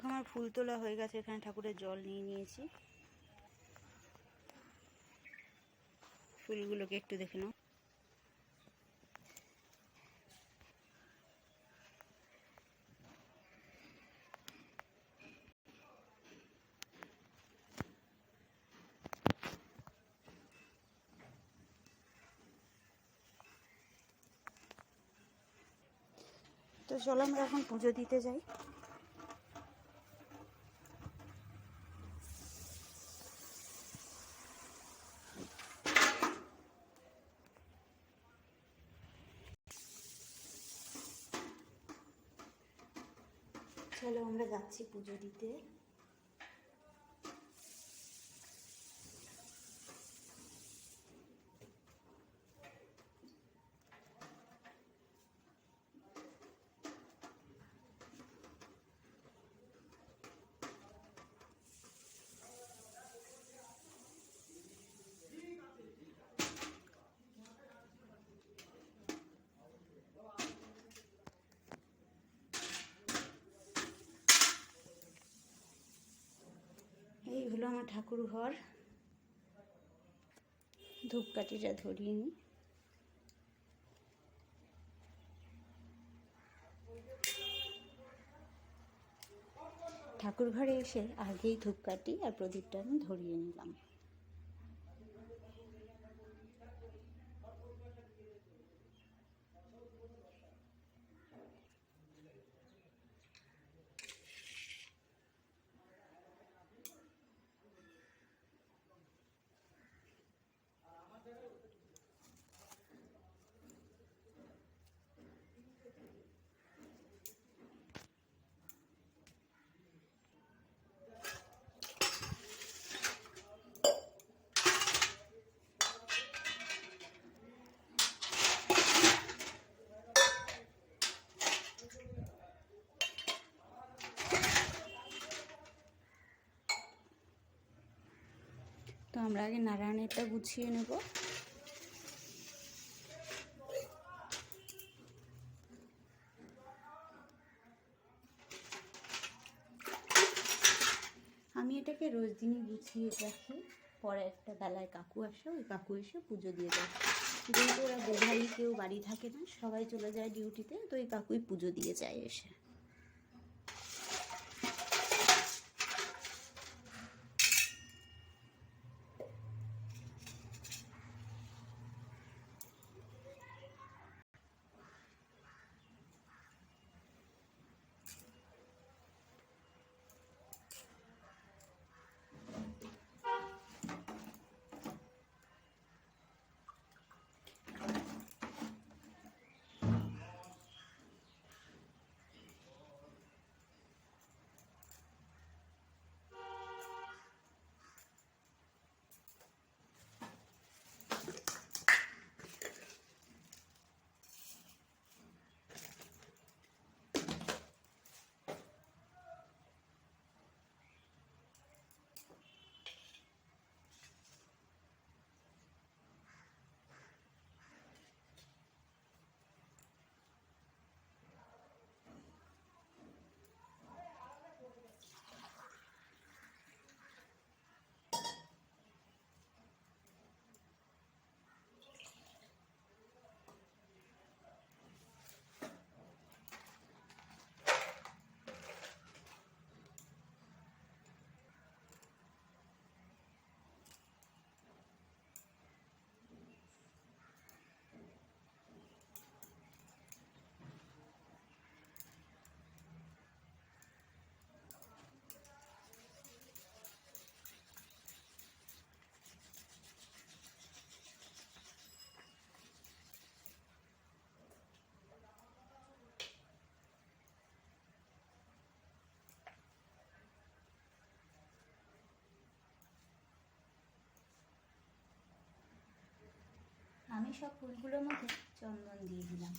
দেখো আমার ফুল তোলা হয়ে গেছে, এখানে ঠাকুরের জল নিয়ে নিয়েছি। ফুলগুলোকে একটু দেখে নাও। তো চলো আমরা এখন পুজো দিতে যাই। চলো আমরা যাচ্ছি পুজো দিতে এই হলো আমার ঠাকুর ঘর। ধূপকাঠিটা ধরিয়ে নিই। ঠাকুর ঘরে এসে আগেই ধূপকাঠি আর প্রদীপটা আমি ধরিয়ে নিলাম। আমরা আগে নারায়ণেরটা গুছিয়ে নেব। আমি এটাকে রোজ দিনই গুছিয়ে রাখি। পরে একটা বেলায় কাকু আসে, ওই কাকু এসে পুজো দিয়ে দেয়। যেহেতু ওরা বোঝাই কেউ বাড়ি থাকে না, সবাই চলে যায় ডিউটিতে তো ওই কাকুই পুজো দিয়ে যায় এসে। আমি সব ফুলগুলোর মধ্যে চন্দন দিয়ে দিলাম।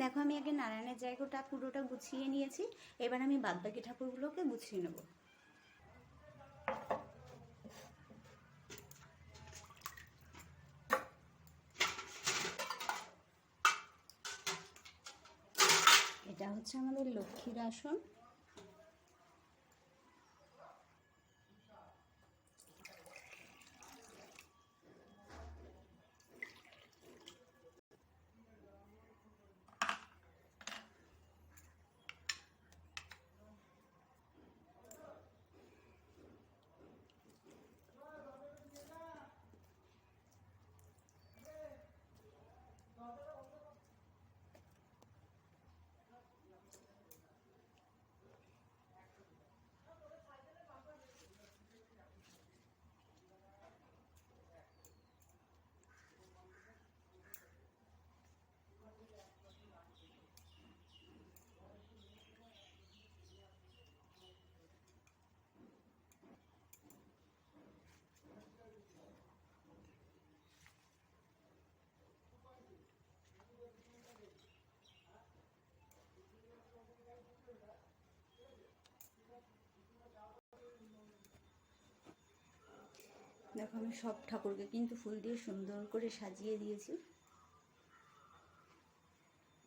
দেখো, আমি আগে নারায়ণের জায়গাটা, পুরোটা গুছিয়ে নিয়েছি। এবার আমি বাদবাকি ঠাকুরগুলোকে গুছিয়ে নেব। এটা হচ্ছে আমাদের লক্ষ্মীর আসন। দেখো, আমি সব ঠাকুরকে কিন্তু ফুল দিয়ে সুন্দর করে সাজিয়ে দিয়েছি।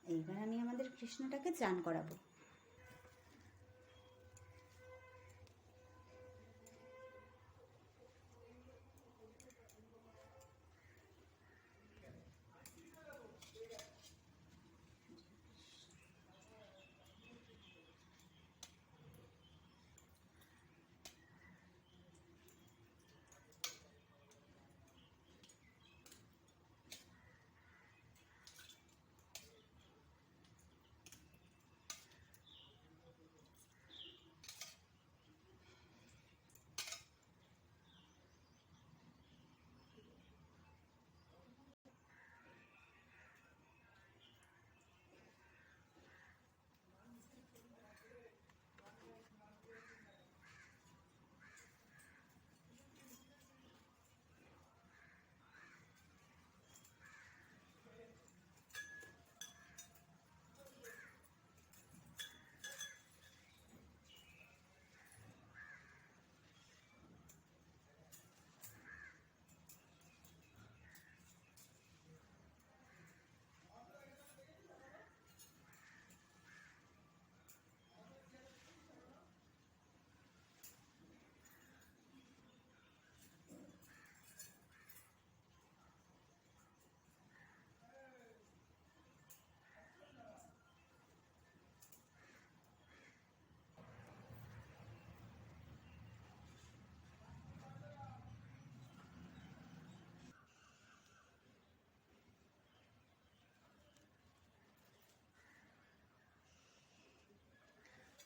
এইবার আমি আমাদের কৃষ্ণটাকে চান করাবো।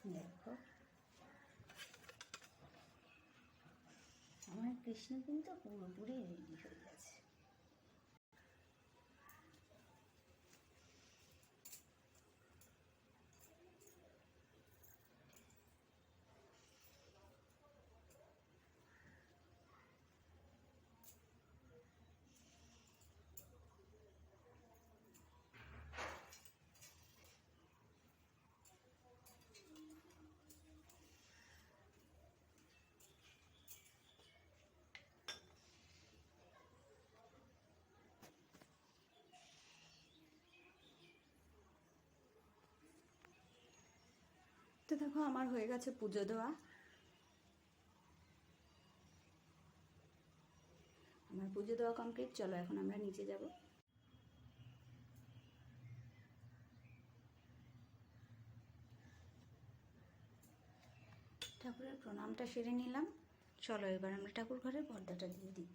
দেখো। আমার কৃষ্ণ কিন্তু পুরোপুরি রেডি হয়ে গেছে। তো দেখো, আমার হয়ে গেছে পুজো দেওয়া। আমার পুজো দেওয়া কমপ্লিট চলো এখন আমরা নিচে যাব। ঠাকুরের প্রণামটা সেরে নিলাম। চলো এবার আমরা ঠাকুর ঘরের পর্দাটা দিয়ে দিই।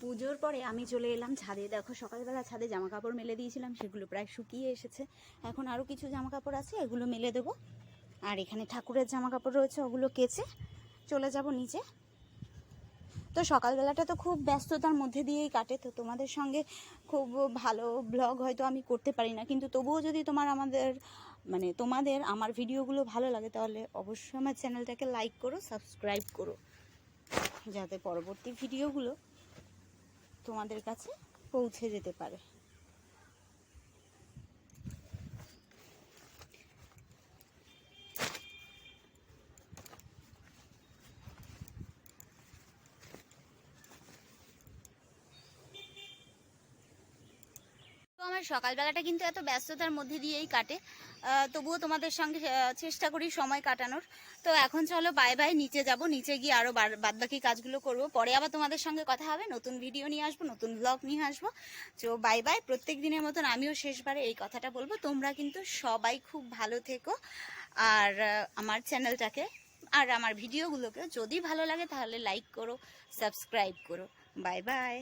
পুজোর পরে আমি চলে এলাম ছাদে। দেখো, সকালবেলা ছাদে জামা কাপড় মেলে দিয়েছিলাম, সেগুলো প্রায় শুকিয়ে এসেছে। এখন আরও কিছু জামা কাপড় আছে, এগুলো মেলে দেবো। আর এখানে ঠাকুরের জামা কাপড় রয়েছে, ওগুলো কেচে চলে যাব নিচে। তো সকালবেলাটা তো খুব ব্যস্ততার মধ্যে দিয়েই কাটে, তো তোমাদের সঙ্গে খুব ভালো ব্লগ হয়তো আমি করতে পারি না। কিন্তু তবুও যদি তোমার আমাদের মানে তোমাদের, আমার ভিডিওগুলো ভালো লাগে, তাহলে অবশ্যই আমার চ্যানেলটাকে লাইক করো সাবস্ক্রাইব করো। যাতে পরবর্তী ভিডিওগুলো তোমাদের কাছে পৌঁছে যেতে পারে। সকালবেলাটা কিন্তু এত ব্যস্ততার মধ্যে দিয়েই কাটে। তবুও তোমাদের সঙ্গে চেষ্টা করি সময় কাটানোর। তো এখন চলো বাই বাই নিচে যাব, নিচে গিয়ে আরও বাদবাকি কাজগুলো করব। পরে আবার তোমাদের সঙ্গে কথা হবে, নতুন ভিডিও নিয়ে আসব, নতুন ব্লগ নিয়ে আসব। তো বাই বাই প্রত্যেক দিনের মতন আমিও শেষবারে এই কথাটা বলব। তোমরা কিন্তু সবাই খুব ভালো থেকো। আর আমার চ্যানেলটাকে আর আমার ভিডিওগুলোকে যদি ভালো লাগে তাহলে লাইক করো সাবস্ক্রাইব করো। Bye bye